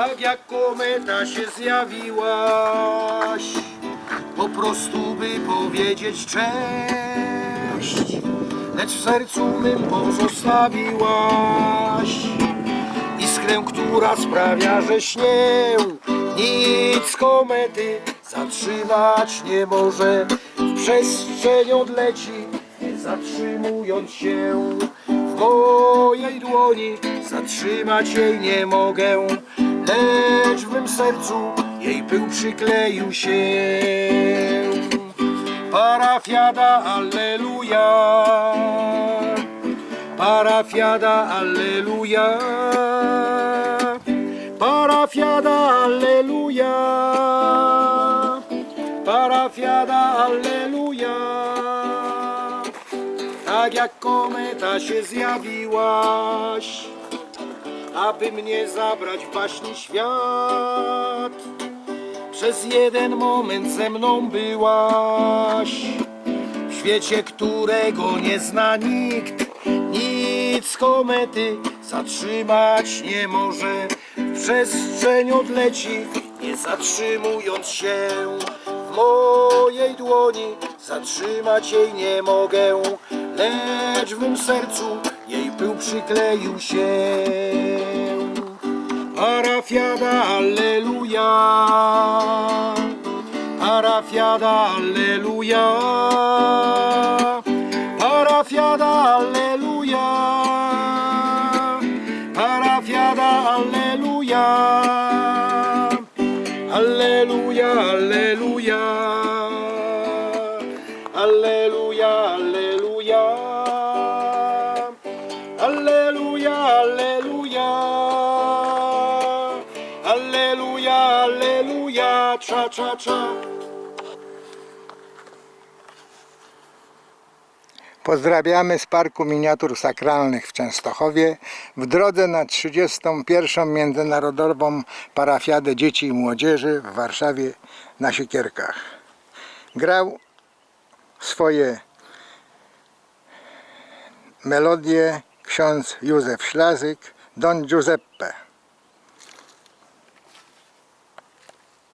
Tak jak kometa się zjawiłaś. Po prostu by powiedzieć cześć Lecz w sercu mym pozostawiłaś Iskrę, która sprawia, że śnię. Nic komety zatrzymać nie może. W przestrzeń odleci, nie zatrzymując się. W mojej dłoni zatrzymać jej nie mogę Lecz w mym sercu jej pył przykleił się. Parafiada, alleluja. Parafiada, alleluja. Parafiada, alleluja. Parafiada, alleluja. Tak jak kometa się zjawiłaś Aby mnie zabrać w baśni świat Przez jeden moment ze mną byłaś w świecie, którego nie zna nikt, nic komety zatrzymać nie może. W przestrzeń odleci, nie zatrzymując się. W mojej dłoni zatrzymać jej nie mogę, lecz w mym sercu jej pył przykleił się. Parafiada, alleluja. Parafiada, alleluja. Parafiada, alleluja. Parafiada, alleluja. Alleluja, alleluja. Alleluja, alleluja. Alleluja, Alleluja, alleluja. Cza, cza, cza. Pozdrawiamy z Parku Miniatur Sakralnych w Częstochowie w drodze na 31. Międzynarodową Parafiadę Dzieci i Młodzieży w Warszawie na Siekierkach. Grał swoje melodie ksiądz Józef Ślazyk, Don Giuseppe.